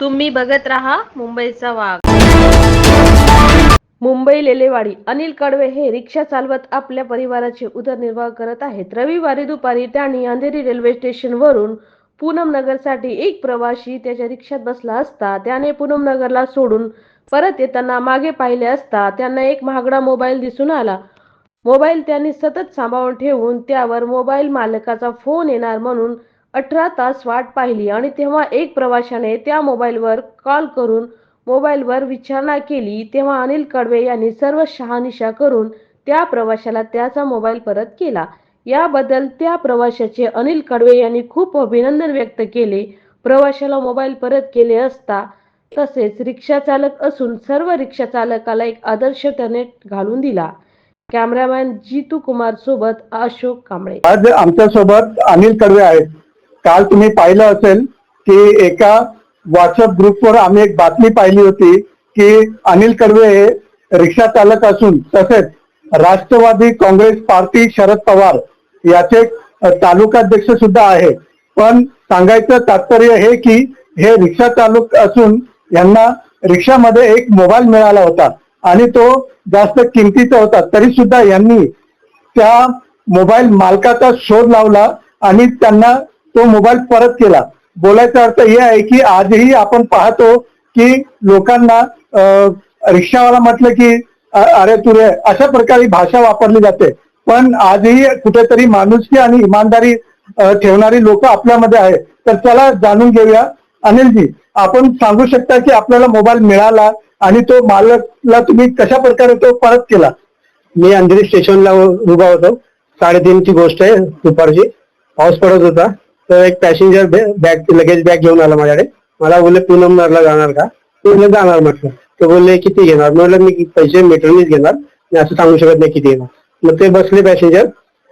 तुम्ही बघत राहा मुंबईचा वाघ. मुंबई लेलेवाडी अनिल कडवे हे रिक्षा चालवत आपल्या परिवाराचे उदरनिर्वाह करत आहेत. रविवारी दुपारी त्यांनी अंधेरी रेल्वे स्टेशनवरून पूनम नगरसाठी एक प्रवासी त्याच्या रिक्षात बसला असता त्याने पूनम नगरला सोडून परत येताना मागे पाहिले असता त्यांना एक महागडा मोबाईल दिसून आला. मोबाईल त्यांनी सतत सांभाळून ठेवून त्यावर मोबाईल मालकाचा फोन येणार म्हणून अठरा तास वाट पाहिली आणि तेव्हा एक प्रवाशाने त्या मोबाईलवर कॉल करून मोबाईलवर विचारणा केली. तेव्हा अनिल कडवे यांनी सर्व शहानिशा करून त्या प्रवाशाला त्याचा मोबाईल परत केला. याबद्दल त्या प्रवाशाचे अनिल कडवे यांनी खूप अभिनंदन व्यक्त केले. प्रवाशाला मोबाईल परत केले असता तसेच रिक्षा चालक असून सर्व रिक्षा चालकाला एक आदर्श त्याने घालून दिला. कॅमेरामॅन जितू कुमार सोबत अशोक कांबळे. आज आमच्यासोबत अनिल कडवे आहेत. काल तुम्ही पाहिलं असेल की एका व्हॉट्सअप ग्रुपवर आम्ही एक बातमी पाहिली होती की अनिल कडवे हे रिक्षा चालक असून तसेच राष्ट्रवादी काँग्रेस पार्टी शरद पवार याचे तालुकाध्यक्ष सुद्धा आहे. पण सांगायचं तात्पर्य हे की हे रिक्षा चालक असून यांना रिक्षामध्ये एक मोबाईल मिळाला होता आणि तो जास्त किमतीचा होता. तरी सुद्धा यांनी त्या मोबाईल मालकाचा शोध लावला आणि त्यांना तो मोबाईल परत केला. बोलायचा अर्थ हे आहे की आजही आपण पाहतो की लोकांना रिक्षावाला म्हटलं की अरे तुरे अशा प्रकारे भाषा वापरली जाते. पण आजही कुठेतरी माणुसकी आणि इमानदारी ठेवणारी लोक आपल्यामध्ये आहे. तर चला जाणून घेऊया. अनिलजी आपण सांगू शकता की आपल्याला मोबाईल मिळाला आणि तो मालकला तुम्ही कशा प्रकारे तो परत केला? मी अंधेरी स्टेशनला उभा होतो. साडेतीनची गोष्ट आहे दुपारची. पाऊस पडत होता. तर एक पॅसेंजर बॅग लगेज बॅग घेऊन आला माझ्याकडे. मला बोलले पूनमनगरला जाणार का? मी जाणार म्हटलं. ते बोलले किती घेणार? म्हटलं मी पैसे मीटरनीच घेणार. मी असं सांगू शकत नाही किती घेणार मग ते बसले पॅसेंजर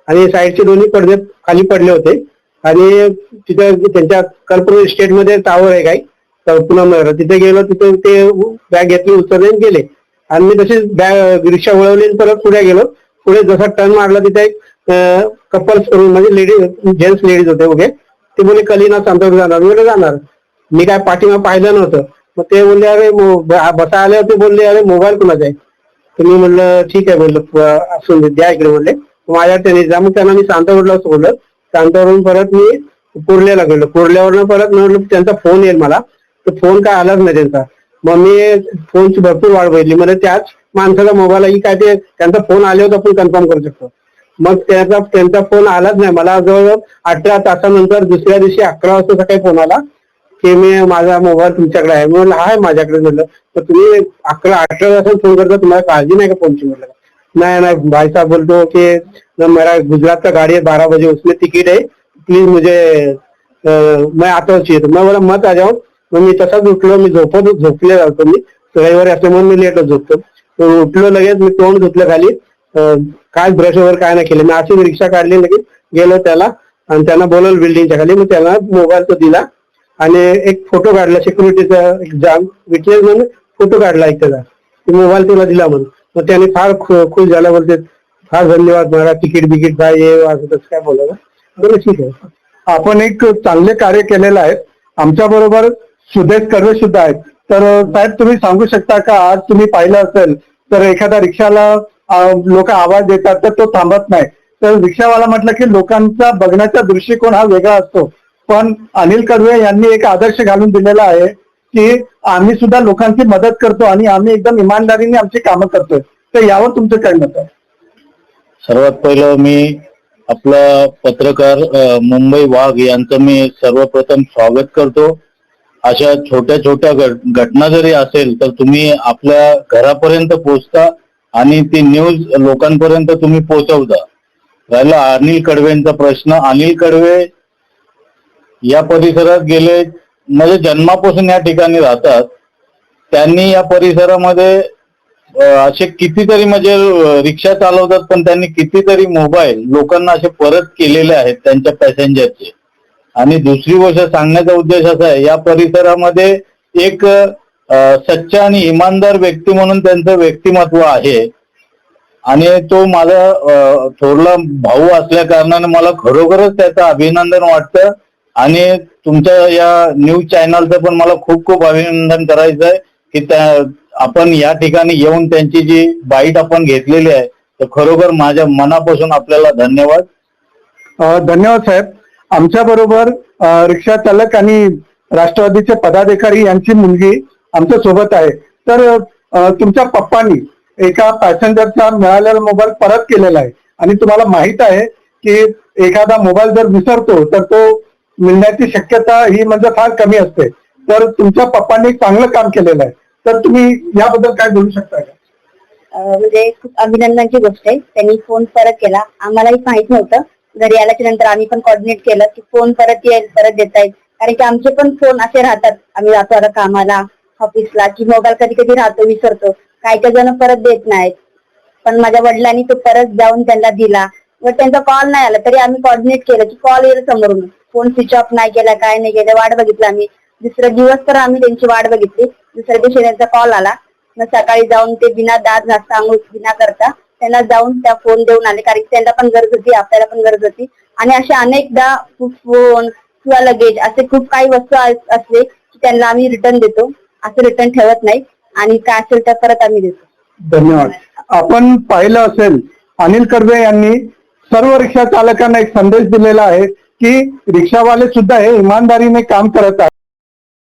आणि साईडचे दोन्ही पडदे खाली पडले होते. आणि तिथे त्यांच्या कर्पूर स्टेटमध्ये टावर आहे काही. तर तिथे गेलो तिथे ते बॅग घेतली उचलले गेले. आणि मी तशीच बॅग रिक्षा वळवली परत पुढे गेलो. पुढे जसा टर्न मारला तिथे एक कपल्स म्हणजे लेडीज जेंट्स लेडीज होते ओके ते बोलले कलिना चांदोड जाणार. मी जाणार. मी काय पाठीमा पाहिलं नव्हतं. मग ते बोलले अरे बसा आले होते. बोलले अरे मोबाईल कुणाचा आहे? तर मी म्हणलं ठीक आहे. म्हणलं असून दे, द्या इकडे. म्हणले माझ्या त्यांनी जा. मग त्यांना मी सांतावडला सोडलं. सांतावरून परत मी कुर्ल्याला गेलो. कुर्ल्यावरनं परत म्हटलं म्हणलं त्यांचा फोन येईल मला. तर फोन काय आलाच नाही त्यांचा. मग मी फोनची भरपूर वाढ बघितली. म्हणजे त्याच माणसाचा मोबाईल आहे की काय ते त्यांचा फोन आले होता आपण कन्फर्म करू शकतो. मग त्याचा त्यांचा फोन आलाच नाही. मला जवळजवळ अठरा तासानंतर दुसऱ्या दिवशी अकरा वाजता सकाळी फोन आला की मी माझा मोबाईल तुमच्याकडे आहे. म्हणून म्हणलं आहे माझ्याकडे. म्हणलं तर तुम्ही अकरा अठरा तासात फोन करता तुम्हाला काळजी नाही का फोनची? म्हटलं नाही नाही भाई साहब बोलतो की मेरा गुजरात का गाड़ी आहे बारा बजे उसमें तिकीट आहे. प्लीज मुझे मैं आता हूँ. चाहिए मैं मत आ मग मी तसाच उठलो मी झोपत झोपले जातो मी. रविवारी असल्यामुळे मी लेटच झोपतो. उठलो लगेच मी तोंड धुतलं खाली. काय ब्रश वगैरे काय नाही केलं. मी अशी रिक्षा काढली लगेच गेलो त्याला आणि त्यांना बोलवलं बिल्डिंगच्या खाली. मग त्याला मोबाईल तो दिला आणि एक फोटो काढला सिक्युरिटीचा एक्झाम जाम विटनेस म्हणून फोटो काढला एक त्याचा. मोबाईल तुला दिला म्हणून. मग त्याने फार खुश झाला बोलते फार धन्यवाद मला तिकीट बिकीट काय ये असं तसं काय बोलायला बरं ठीक आहे. आपण एक चांगले कार्य केलेलं आहे. आमच्या बरोबर सुदेश कर्वे सुद्धा आहेत. तर साहेब तुम्ही सांगू शकता का? आज तुम्ही पाहिलं असेल तर एखाद्या रिक्षाला लोक आवाज देतात तर तो थांबत नाही. तर रिक्षावाला म्हटलं की लोकांचा बघण्याचा दृष्टिकोन हा वेगळा असतो. पण अनिल कडवे यांनी एक आदर्श घालून दिलेला आहे की आम्ही सुद्धा लोकांची मदत करतो आणि आम्ही एकदम इमानदारीने आमची कामं करतोय. तर यावर तुमचं काय मत आहे? सर्वात पहिलं मी आपला पत्रकार मुंबई वाघ यांचं मी सर्वप्रथम स्वागत करतो. अशा छोट्या छोट्या घटना जरी असेल तर तुम्ही आपल्या घरापर्यंत पोहोचता. आणि ती न्यूज लोकांपर्यंत तुम्ही पोहोचवता. राहिला अनिल कडवेंचा प्रश्न. अनिल कडवे या परिसरात गेले म्हणजे जन्मापासून या ठिकाणी राहतात. त्यांनी या परिसरामध्ये असे कितीतरी म्हणजे रिक्षा चालवतात पण त्यांनी कितीतरी मोबाईल लोकांना असे परत केलेले आहेत त्यांच्या पॅसेंजरचे आणि दुसरी गोष्ट सांगण्याचा उद्देश असा आहे या परिसरामध्ये एक सच्चा आणि इमानदार व्यक्ती म्हणून त्यांचं व्यक्तिमत्व आहे. आणि तो माझा थोरला भाऊ असल्या कारणाने मला खरोखरच त्याचं अभिनंदन वाटतं. आणि तुमच्या या न्यूज चॅनलचं पण मला खूप खूप अभिनंदन करायचं आहे की त्या आपण या ठिकाणी येऊन त्यांची जी बाईट आपण घेतलेली आहे तर खरोखर माझ्या मनापासून आपल्याला धन्यवाद. धन्यवाद साहेब. आमच्या बरोबर रिक्षा चालक आणि राष्ट्रवादीचे पदाधिकारी यांची मुलगी आमच्यासोबत आहे. तर तुमच्या पप्पानी एका पॅसेंजरचा मिळालेला मोबाईल परत केलेला आहे. आणि तुम्हाला माहीत आहे की एखादा मोबाईल जर विसरतो तर तो मिळण्याची शक्यता ही म्हणजे फार कमी असते. तर तुमच्या पप्पांनी चांगलं काम केलेलं आहे. तर तुम्ही याबद्दल काय बोलू शकता का? म्हणजे खूप अभिनंदनाची गोष्ट आहे. त्यांनी फोन परत केला. आम्हालाही माहीत नव्हतं. घरी आल्याच्यानंतर आम्ही पण कॉर्डिनेट केलं की फोन परत येईल परत देता येईल. कारण की आमचे पण फोन असे राहतात. आम्ही जातो आता कामाला. ऑफिसला की मोबाईल कधी कधी राहतो विसरतो. काही काही जण परत देत नाहीत. पण माझ्या वडिलांनी तो परत जाऊन त्यांना दिला. व त्यांचा कॉल नाही आला. तरी आम्ही कॉर्डिनेट केलं की कॉल येईल समोरून. फोन स्विच ऑफ नाही केला काय नाही केलं वाट बघितलं आम्ही. दुसरा दिवस तर आम्ही त्यांची वाट बघितली. दुसऱ्या दिवशी त्यांचा कॉल आला. मग सकाळी जाऊन ते बिना दात घासता आंघोळ बिना करता त्यांना जाऊन त्या फोन देऊन आले. कारण की त्यांना पण गरज होती आपल्याला पण गरज होती. आणि असे अनेकदा फोन किंवा लगेज असे खूप काही वस्तू असले की त्यांना आम्ही रिटर्न देतो. असं रिटर्न ठेवत नाही. आणि काय असेल तर परत आम्ही देतो. धन्यवाद. आपण पाहिलं असेल अनिल कर्वे यांनी सर्व रिक्षा चालकांना एक संदेश दिलेला आहे की रिक्षावाले सुद्धा हे इमानदारीने काम करत आहेत.